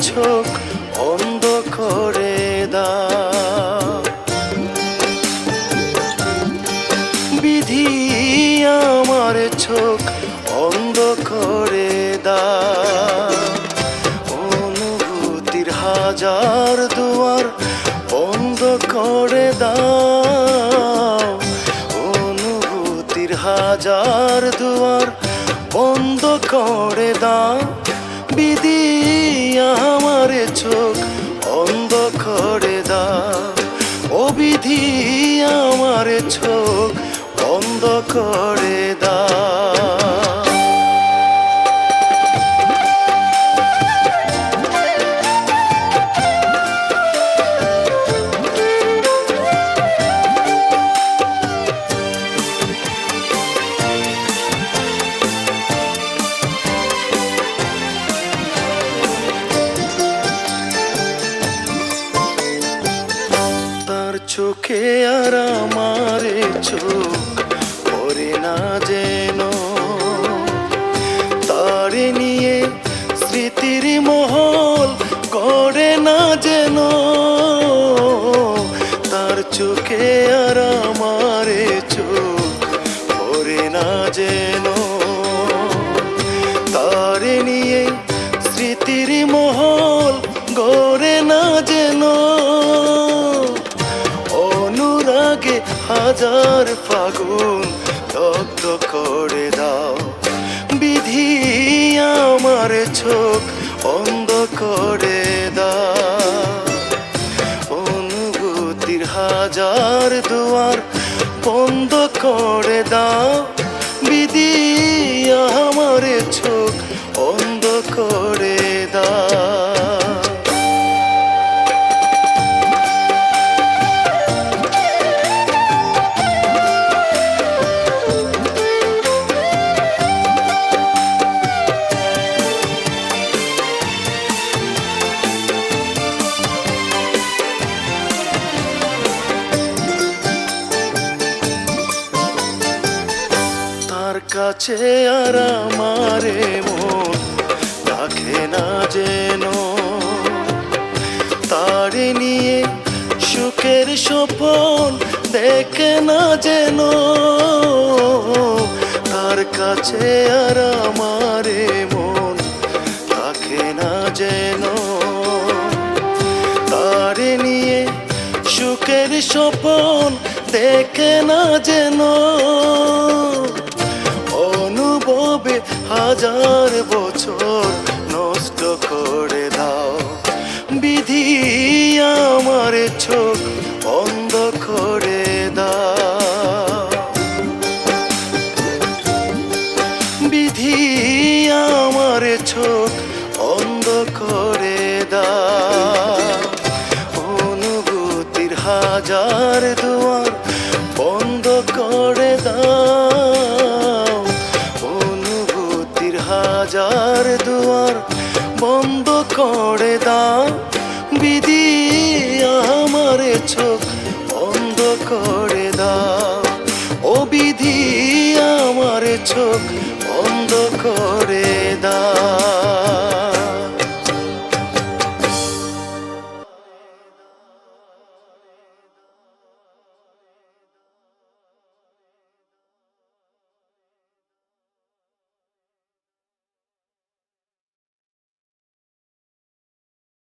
চোখ অন্ধ করে দাও। বিধি আমার চোখ অন্ধ করে দাও। অনুভূতির হাজার দুয়ার বন্ধ করে দাও। অনুভূতির হাজার দুয়ার বন্ধ করে দাও। বিধি করে দাও। অবিধি আমার চোখ বন্ধ করে চোখে আর আমারে চোখ পরে না যেন। তারে নিয়ে স্মৃতির মহল গড়ে না যেন। তার চোখে আর আমারে চোখ পরে না যেন। তারে নিয়ে স্মৃতির মহল গড়ে না যেন। হাজার ফাগুন দগ্ধ করে দাও। বিধি আমার চোখ অন্ধ করে দাও। অনুভূতির হাজার দুয়ার বন্ধ করে দাও। কাছে আর আমারে মন রাখে না যেন। তারে নিয়ে সুখের সপন দেখে না যেন। তার কাছে আর আমারে মন রাখে না যেন। তারে নিয়ে সুখের স্বপন দেখে না যেন। অনুভবে হাজার বছর নষ্ট করে দাও। বিধি আমার চোখ বন্ধ করে দাও। বিধি আমার চোখ অন্ধ করে দাও। অনুভূতির হাজার দুয়ার বন্ধ করে দাও। হাজার দুয়ার বন্ধ করে দাও। বিধি আমার চোখ বন্ধ করে দাও। ও বিধি আমার চোখ বন্ধ করে দাও।